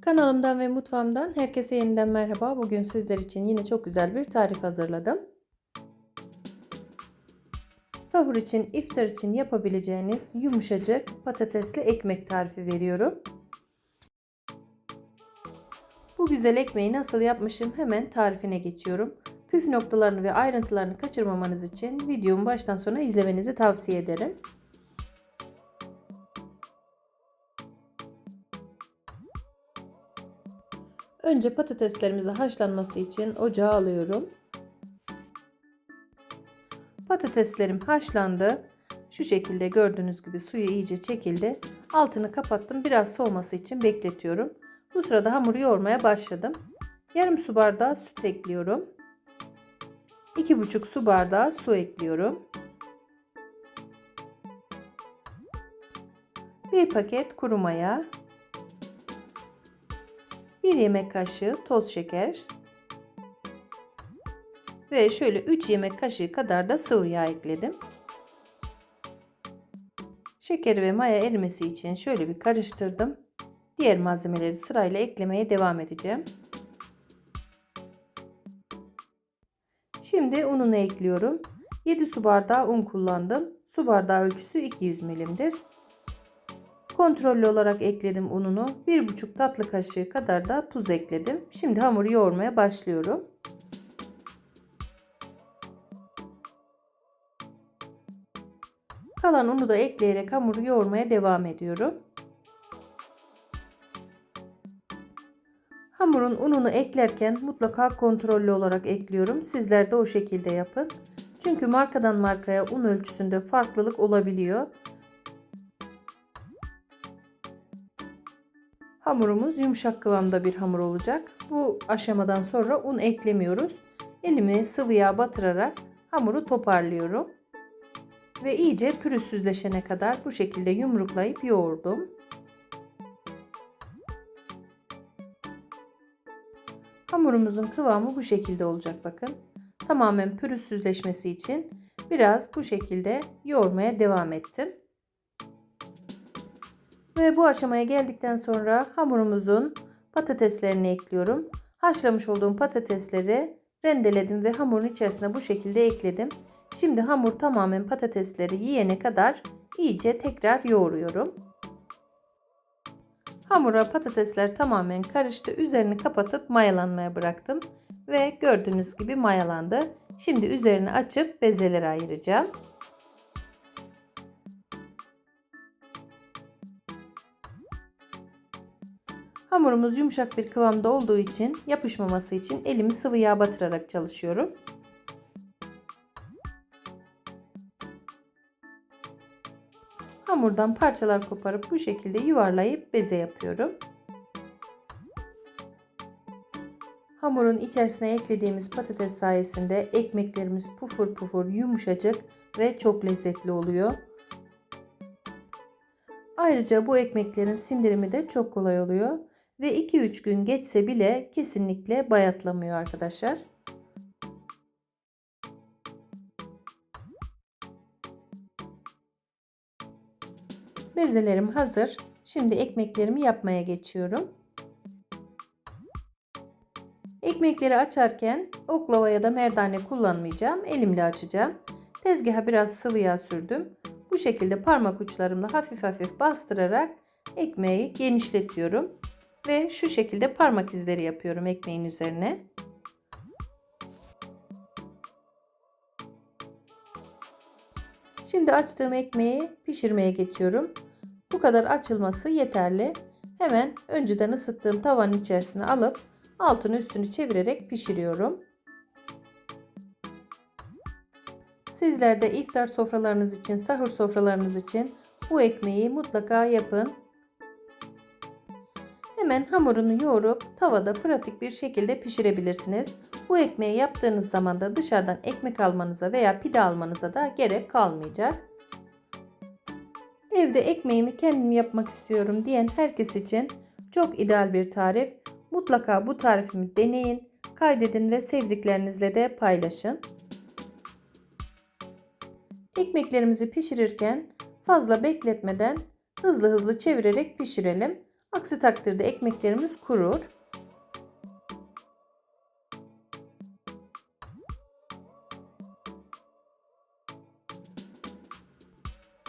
Kanalımdan ve mutfağımdan herkese yeniden merhaba. Bugün sizler için yine çok güzel bir tarif hazırladım. Sahur için, iftar için yapabileceğiniz yumuşacık patatesli ekmek tarifi veriyorum. Bu güzel ekmeği nasıl yapmışım hemen tarifine geçiyorum. Püf noktalarını ve ayrıntılarını kaçırmamanız için videomu baştan sona izlemenizi tavsiye ederim. Önce patateslerimizi haşlanması için ocağa alıyorum. Patateslerim haşlandı. Şu şekilde gördüğünüz gibi suyu iyice çekildi. Altını kapattım. Biraz soğuması için bekletiyorum. Bu sırada hamuru yoğurmaya başladım. Yarım su bardağı süt ekliyorum. 2,5 su bardağı su ekliyorum. 1 paket kuru maya, 1 yemek kaşığı toz şeker ve şöyle 3 yemek kaşığı kadar da sıvı yağ ekledim. Şeker ve maya erimesi için şöyle bir karıştırdım. Diğer malzemeleri sırayla eklemeye devam edeceğim. Şimdi ununu ekliyorum. 7 su bardağı un kullandım. Su bardağı ölçüsü 200 milimdir. Kontrollü olarak ekledim ununu. 1,5 tatlı kaşığı kadar da tuz ekledim. Şimdi hamuru yoğurmaya başlıyorum. Kalan unu da ekleyerek hamuru yoğurmaya devam ediyorum. Hamurun ununu eklerken mutlaka kontrollü olarak ekliyorum. Sizler de o şekilde yapın. Çünkü markadan markaya un ölçüsünde farklılık olabiliyor. Hamurumuz yumuşak kıvamda bir hamur olacak. Bu aşamadan sonra un eklemiyoruz. Elimi sıvı yağ batırarak hamuru toparlıyorum. Ve iyice pürüzsüzleşene kadar bu şekilde yumruklayıp yoğurdum. Hamurumuzun kıvamı bu şekilde olacak bakın. Tamamen pürüzsüzleşmesi için biraz bu şekilde yoğurmaya devam ettim. Ve bu aşamaya geldikten sonra hamurumuzun patateslerini ekliyorum. Haşlamış olduğum patatesleri rendeledim ve hamurun içerisine bu şekilde ekledim. Şimdi hamur tamamen patatesleri yiyene kadar iyice tekrar yoğuruyorum. Hamura patatesler tamamen karıştı. Üzerini kapatıp mayalanmaya bıraktım. Ve gördüğünüz gibi mayalandı. Şimdi üzerini açıp bezelere ayıracağım. Hamurumuz yumuşak bir kıvamda olduğu için yapışmaması için elimi sıvı yağ batırarak çalışıyorum. Hamurdan parçalar koparıp bu şekilde yuvarlayıp beze yapıyorum. Hamurun içerisine eklediğimiz patates sayesinde ekmeklerimiz pufur pufur yumuşacık ve çok lezzetli oluyor. Ayrıca bu ekmeklerin sindirimi de çok kolay oluyor ve 2-3 gün geçse bile kesinlikle bayatlamıyor arkadaşlar. Bezelerim hazır. Şimdi ekmeklerimi yapmaya geçiyorum. Ekmekleri açarken oklava ya da merdane kullanmayacağım. Elimle açacağım. Tezgaha biraz sıvı yağ sürdüm. Bu şekilde parmak uçlarımla hafif hafif bastırarak ekmeği genişletiyorum. Ve şu şekilde parmak izleri yapıyorum ekmeğin üzerine. Şimdi açtığım ekmeği pişirmeye geçiyorum. Bu kadar açılması yeterli. Hemen önceden ısıttığım tavanın içerisine alıp altını üstünü çevirerek pişiriyorum. Sizler de iftar sofralarınız için, sahur sofralarınız için bu ekmeği mutlaka yapın. Hemen hamurunu yoğurup tavada pratik bir şekilde pişirebilirsiniz. Bu ekmeği yaptığınız zaman da dışarıdan ekmek almanıza veya pide almanıza da gerek kalmayacak. Evde ekmeğimi kendim yapmak istiyorum diyen herkes için çok ideal bir tarif. Mutlaka bu tarifimi deneyin, kaydedin ve sevdiklerinizle de paylaşın. Ekmeklerimizi pişirirken fazla bekletmeden hızlı hızlı çevirerek pişirelim. Aksi takdirde ekmeklerimiz kurur.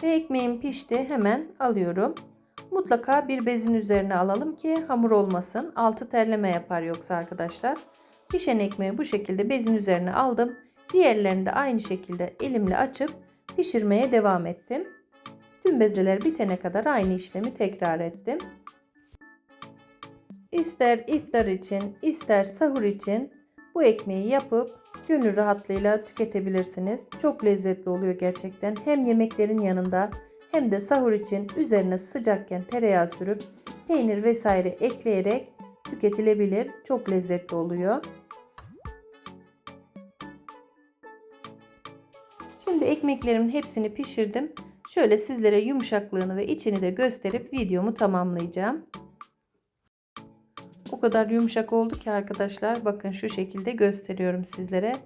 Ve ekmeğim pişti. Hemen alıyorum. Mutlaka bir bezin üzerine alalım ki hamur olmasın. Altı terleme yapar yoksa arkadaşlar. Pişen ekmeği bu şekilde bezin üzerine aldım. Diğerlerini de aynı şekilde elimle açıp pişirmeye devam ettim. Tüm bezeler bitene kadar aynı işlemi tekrar ettim. İster iftar için, ister sahur için bu ekmeği yapıp gönül rahatlığıyla tüketebilirsiniz. Çok lezzetli oluyor gerçekten. Hem yemeklerin yanında hem de sahur için üzerine sıcakken tereyağı sürüp peynir vesaire ekleyerek tüketilebilir. Çok lezzetli oluyor. Şimdi ekmeklerimin hepsini pişirdim. Şöyle sizlere yumuşaklığını ve içini de gösterip videomu tamamlayacağım. Kadar yumuşak oldu ki arkadaşlar bakın şu şekilde gösteriyorum sizlere.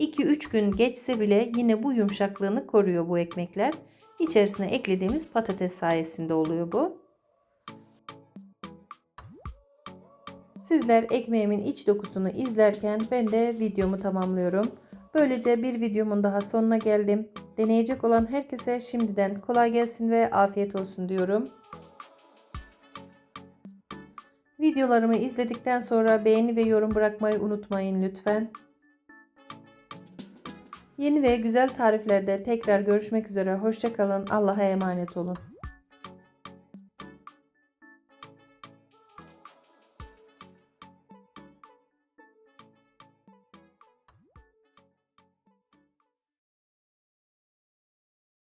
2-3 gün geçse bile yine bu yumuşaklığını koruyor bu ekmekler. İçerisine eklediğimiz patates sayesinde oluyor bu. Sizler ekmeğimin iç dokusunu izlerken ben de videomu tamamlıyorum. Böylece bir videomun daha sonuna geldim. Deneyecek olan herkese şimdiden kolay gelsin ve afiyet olsun diyorum. Videolarımı izledikten sonra beğeni ve yorum bırakmayı unutmayın lütfen. Yeni ve güzel tariflerde tekrar görüşmek üzere. Hoşçakalın. Allah'a emanet olun.